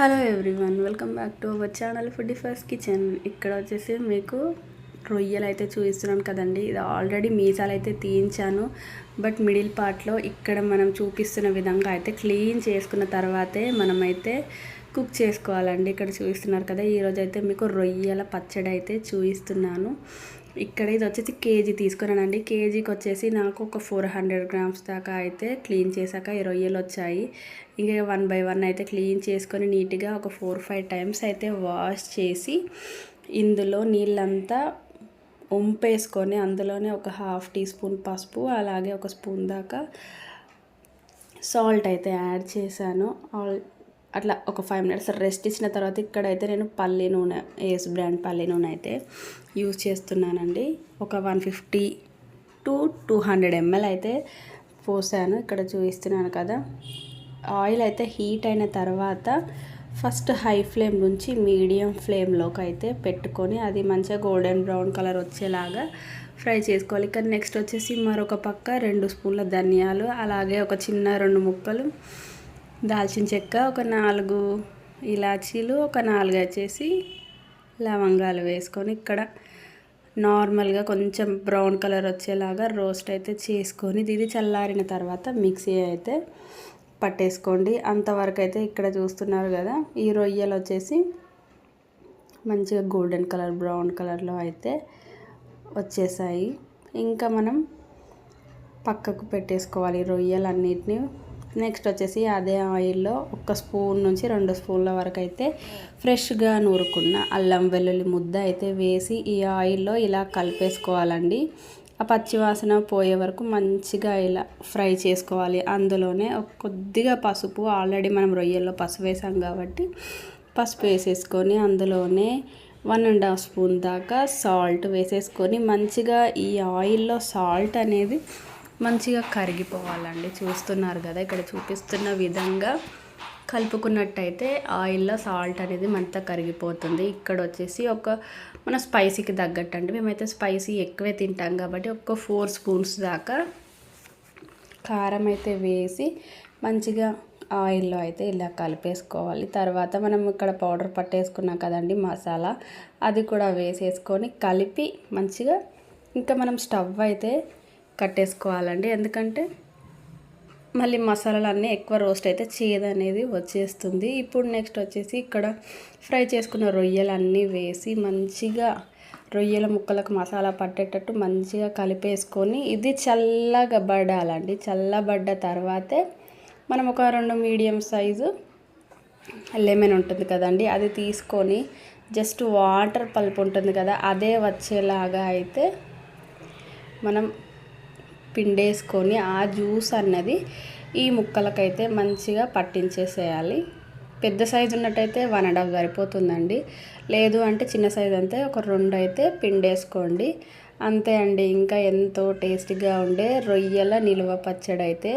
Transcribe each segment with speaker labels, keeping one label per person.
Speaker 1: Hello everyone welcome back to our channel food first kitchen. ఇక్కడ వచ్చేసి మీకు రొయ్యలు అయితే చూపిస్తున్నాను కదండి. ఇది ఆల్రెడీ మీసాలు అయితే తీయించాను. బట్ మిడిల్ పార్ట్లో ఇక్కడ మనం చూపిస్తున్న విధంగా అయితే క్లీన్ చేసుకున్న తర్వాతే మనమైతే కుక్ చేసుకోవాలండి. ఇక్కడ చూపిస్తున్నారు కదా ఈరోజు అయితే మీకు రొయ్యల పచ్చడి అయితే చూపిస్తున్నాను. ఇక్కడ ఇది వచ్చేసి కేజీ తీసుకున్నానండి. కేజీకి వచ్చేసి నాకు ఒక ఫోర్ హండ్రెడ్ గ్రామ్స్ దాకా అయితే క్లీన్ చేశాక ఈ రొయ్యలు వచ్చాయి. ఇంకా వన్ బై వన్ అయితే క్లీన్ చేసుకొని నీట్గా ఒక ఫోర్ ఫైవ్ టైమ్స్ అయితే వాష్ చేసి ఇందులో నీళ్ళంతా ఉంపేసుకొని అందులోనే ఒక హాఫ్ టీ స్పూన్ పసుపు అలాగే ఒక స్పూన్ దాకా సాల్ట్ అయితే యాడ్ చేశాను. ఆల్ అట్లా ఒక ఫైవ్ మినిట్స్ రెస్ట్ ఇచ్చిన తర్వాత ఇక్కడైతే నేను పల్లి నూనె ఏస్ బ్రాండ్ పల్లి నూనె అయితే యూజ్ చేస్తున్నానండి. ఒక one fifty to two hundred ml అయితే పోసాను. ఇక్కడ చూపిస్తున్నాను కదా. ఆయిల్ అయితే హీట్ అయిన తర్వాత ఫస్ట్ హై ఫ్లేమ్ నుంచి మీడియం ఫ్లేమ్లోకి అయితే పెట్టుకొని అది మంచిగా గోల్డెన్ బ్రౌన్ కలర్ వచ్చేలాగా ఫ్రై చేసుకోవాలి. ఇక్కడ నెక్స్ట్ వచ్చేసి మరొక పక్క రెండు స్పూన్ల ధనియాలు అలాగే ఒక చిన్న రెండు ముక్కలు దాల్చిన చెక్క ఒక నాలుగు ఇలాచీలు ఒక నాలుగు వచ్చేసి లవంగాలు వేసుకొని ఇక్కడ నార్మల్గా కొంచెం బ్రౌన్ కలర్ వచ్చేలాగా రోస్ట్ అయితే చేసుకొని ఇది చల్లారిన తర్వాత మిక్సీ అయితే పట్టేసుకోండి. అంతవరకు అయితే ఇక్కడ చూస్తున్నారు కదా ఈ రొయ్యలు వచ్చేసి మంచిగా గోల్డెన్ కలర్ బ్రౌన్ కలర్లో అయితే వచ్చేసాయి. ఇంకా మనం పక్కకు పెట్టేసుకోవాలి రొయ్యలన్నిటిని. నెక్స్ట్ వచ్చేసి అదే ఆయిల్లో ఒక స్పూన్ నుంచి రెండు స్పూన్ల వరకు అయితే ఫ్రెష్గా నూరుకున్న అల్లం వెల్లుల్లి ముద్ద అయితే వేసి ఈ ఆయిల్లో ఇలా కలిపేసుకోవాలండి. ఆ పచ్చివాసన పోయే వరకు మంచిగా ఇలా ఫ్రై చేసుకోవాలి. అందులోనే కొద్దిగా పసుపు ఆల్రెడీ మనం రొయ్యల్లో పసుపు వేసాం కాబట్టి పసుపు వేసేసుకొని అందులోనే వన్ అండ్ హాఫ్ స్పూన్ దాకా సాల్ట్ వేసేసుకొని మంచిగా ఈ ఆయిల్లో సాల్ట్ అనేది మంచిగా కరిగిపోవాలండి. చూస్తున్నారు కదా ఇక్కడ చూపిస్తున్న విధంగా కలుపుకున్నట్టయితే ఆయిల్లో సాల్ట్ అనేది మంత కరిగిపోతుంది. ఇక్కడ వచ్చేసి ఒక మన స్పైసీకి తగ్గట్టు అండి మేమైతే స్పైసీ ఎక్కువే తింటాం కాబట్టి ఒక ఫోర్ స్పూన్స్ దాకా కారం అయితే వేసి మంచిగా ఆయిల్లో అయితే ఇలా కలిపేసుకోవాలి. తర్వాత మనం ఇక్కడ పౌడర్ పట్టేసుకున్నాం కదండి మసాలా అది కూడా వేసేసుకొని కలిపి మంచిగా ఇంకా మనం స్టవ్ అయితే కట్టేసుకోవాలండి. ఎందుకంటే మళ్ళీ మసాలాలు అన్నీ ఎక్కువ రోస్ట్ అయితే చేదు అనేది వచ్చేస్తుంది. ఇప్పుడు నెక్స్ట్ వచ్చేసి ఇక్కడ ఫ్రై చేసుకున్న రొయ్యలు అన్నీ వేసి మంచిగా రొయ్యల ముక్కలకు మసాలా పట్టేటట్టు మంచిగా కలిపేసుకొని ఇది చల్లగా పడాలండి చల్లబడ్డ తర్వాతే మనం ఒక రెండు మీడియం సైజు లెమన్ ఉంటుంది కదండి అది తీసుకొని జస్ట్ వాటర్ పల్ప్ ఉంటుంది కదా అదే వచ్చేలాగా అయితే మనం పిండేసుకొని ఆ జ్యూస్ అన్నది ఈ ముక్కలకైతే మంచిగా పట్టించేసేయాలి. పెద్ద సైజు ఉన్నట్టయితే వన్ అండ్ హాఫ్ సరిపోతుందండి. లేదు అంటే చిన్న సైజు అంతే ఒక రెండు అయితే పిండేసుకోండి. అంతే అండి ఇంకా ఎంతో టేస్టీగా ఉండే రొయ్యల నిలువ పచ్చడి అయితే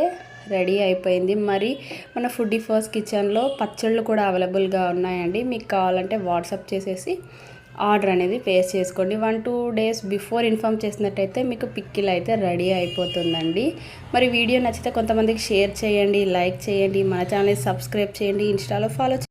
Speaker 1: రెడీ అయిపోయింది. మరి మన ఫుడ్ ఫస్ట్ కిచెన్లో పచ్చళ్ళు కూడా అవైలబుల్గా ఉన్నాయండి. మీకు కావాలంటే వాట్సాప్ చేసేసి ఆర్డర్ అనేది ప్లేస్ చేసుకోండి. One two days before inform చేసినట్టయితే మీకు పిక్కిల్ అయితే రెడీ అయిపోతుందండి. మరి వీడియో నచ్చితే కొంతమందికి షేర్ చేయండి లైక్ చేయండి మన ఛానల్ని సబ్స్క్రైబ్ చేయండి ఇన్స్టాలో ఫాలో